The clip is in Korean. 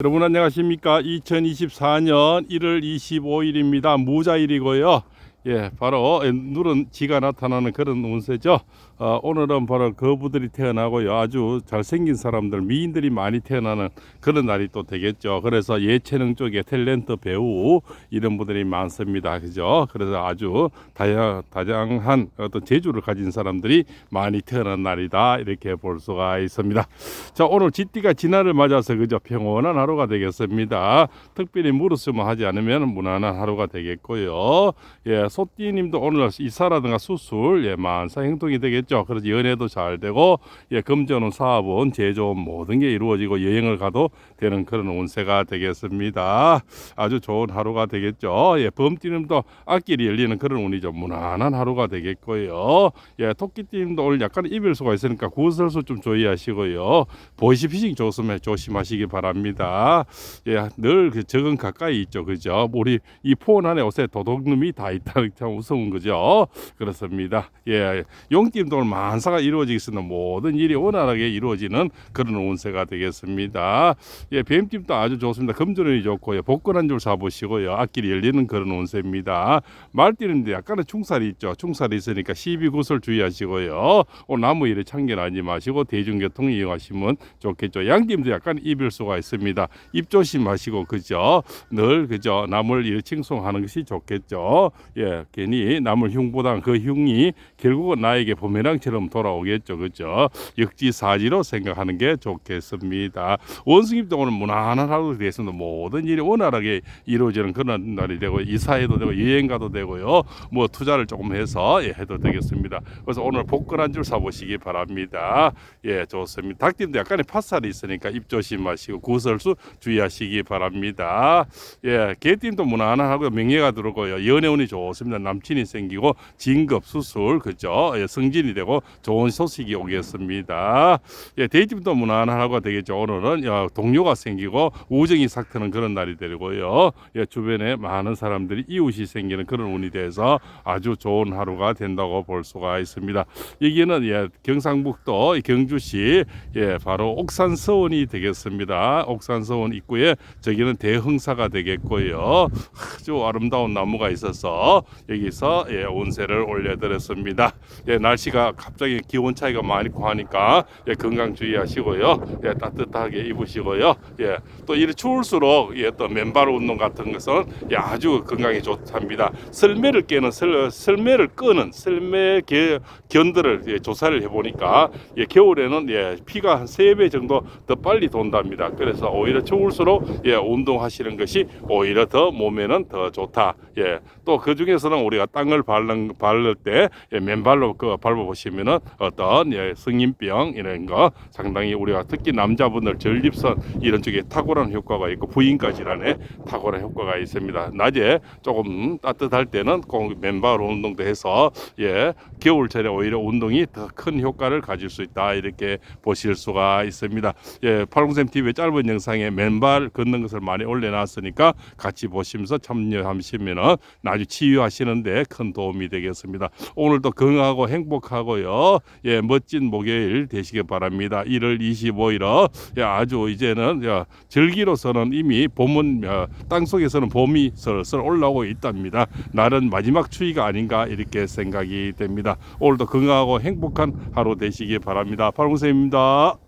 여러분 안녕하십니까? 2024년 1월 25일입니다. 무자일이고요 예 바로 누른 지가 나타나는 그런 운세죠. 어, 오늘은 바로 거부들이 태어나고요. 아주 잘생긴 사람들 미인들이 많이 태어나는 그런 날이 또 되겠죠. 그래서 예체능 쪽에 탤런트 배우 이런 분들이 많습니다. 그죠? 그래서 아주 다양, 다양한 어떤 재주를 가진 사람들이 많이 태어난 날이다. 이렇게 볼 수가 있습니다. 자 오늘 지띠가 진화를 맞아서 그저 평온한 하루가 되겠습니다. 특별히 무르쓰면 하지 않으면 무난한 하루가 되겠고요. 예, 소띠님도 오늘 이사라든가 수술, 예, 만사 행동이 되겠죠. 그래서 연애도 잘 되고, 예, 금전운 사업은 제조운 모든 게 이루어지고 여행을 가도 되는 그런 운세가 되겠습니다. 아주 좋은 하루가 되겠죠. 예, 범띠님도 앞길이 열리는 그런 운이죠. 무난한 하루가 되겠고요. 예, 토끼띠님도 오늘 약간 이별수가 있으니까 구설수 좀 주의하시고요. 보이시 피싱 조심해 조심하시기 바랍니다. 예, 늘그 적은 가까이 있죠, 그죠? 우리 이 포원 안에 옷에 도둑놈이 다 있다는 참 무서운 거죠. 그렇습니다. 예, 용띠도 오늘 만사가 이루어지겠으면 모든 일이 원활하게 이루어지는 그런 운세가 되겠습니다. 예, 뱀띠도 아주 좋습니다. 금전운이 좋고요, 복권 한 줄 사보시고요, 앞길이 열리는 그런 운세입니다. 말띠는데 약간의 충살이 있죠. 충살이 있으니까 시비 구설 주의하시고요. 오늘 나무 일에 참견하지 마시고 대중교통 이용하시면 좋겠죠. 양팀도 약간 이별수가 있습니다. 입 조심하시고 그죠. 늘 그죠. 남을 일 칭송하는 것이 좋겠죠. 예, 괜히 남을 흉보다 그 흉이 결국은 나에게 부메랑처럼 돌아오겠죠. 그죠. 역지사지로 생각하는 게 좋겠습니다. 원숭이도 오늘 무난한 하루 되겠습니다. 모든 일이 원활하게 이루어지는 그런 날이 되고 이사해도 되고 여행 가도 되고요. 뭐 투자를 조금 해서 예, 해도 되겠습니다. 그래서 오늘 복권 한줄 사보시기 바랍니다. 예, 좋습니다. 닭띠도 약간의 파살이 있으니까 입 조심하시고 구설수 주의하시기 바랍니다. 예, 개띠도 무난하고 명예가 들어오고요. 연애운이 좋습니다. 남친이 생기고 진급 수술 그죠? 예, 승진이 되고 좋은 소식이 오겠습니다. 예, 데이트도 무난하고 되겠죠. 오늘은 야, 동료가 생기고 우정이 삭트는 그런 날이 되고요. 예, 주변에 많은 사람들이 이웃이 생기는 그런 운이 돼서 아주 좋은 하루가 된다고 볼 수가 있습니다. 여기는 예, 경상북도 경주시 예, 바로 옥산서원이 되겠습니다. 옥산서원 입구에 저기는 대흥사가 되겠고요. 아주 아름다운 나무가 있어서 여기서 예, 운세를 올려드렸습니다. 예, 날씨가 갑자기 기온 차이가 많이 하니까 예, 건강 주의하시고요. 예, 따뜻하게 입으시고요. 예, 또 이렇게 추울수록 예, 또 맨발 운동 같은 것은 예, 아주 건강에 좋답니다. 설매를 깨는 설, 설매를 끄는 설매 개, 견들을 예, 조사를 해보니까 예, 겨울에는 예, 피가 한 세 배 정도 더 빨리 돈답니다. 그래서 오히려 추울수록 예, 운동하시는 것이 오히려 더 몸에는 더 좋다. 예, 또 그 중에서는 우리가 땅을 밟는 밟을 때 예, 맨발로 그 밟아보시면은 어떤 예, 성인병 이런 거 상당히 우리가 특히 남자분들 전립선 이런 쪽에 탁월한 효과가 있고 부인과 질환에 탁월한 효과가 있습니다. 낮에 조금 따뜻할 때는 꼭 맨발 운동도 해서 예, 겨울철에 오히려 운동이 더 큰 효과를 가질 수 있다 이렇게 보실 수가 있습니다. 예, 팔공샘 TV의 짧은 영상에 맨발 걷는 것을 많이 올려놨으니까 같이 보시면서 참여하시면은 나중 치유하시는데 큰 도움이 되겠습니다. 오늘도 건강하고 행복하고요. 예, 멋진 목요일 되시길 바랍니다. 1월 25일은 예, 아주 이제는 야, 절기로서는 이미 봄은 어, 땅 속에서는 봄이 슬슬 올라오고 있답니다. 날은 마지막 추위가 아닌가 이렇게 생각이 됩니다. 오늘도 건강하고 행복한 하루 되시기 바랍니다. 팔공쌤입니다.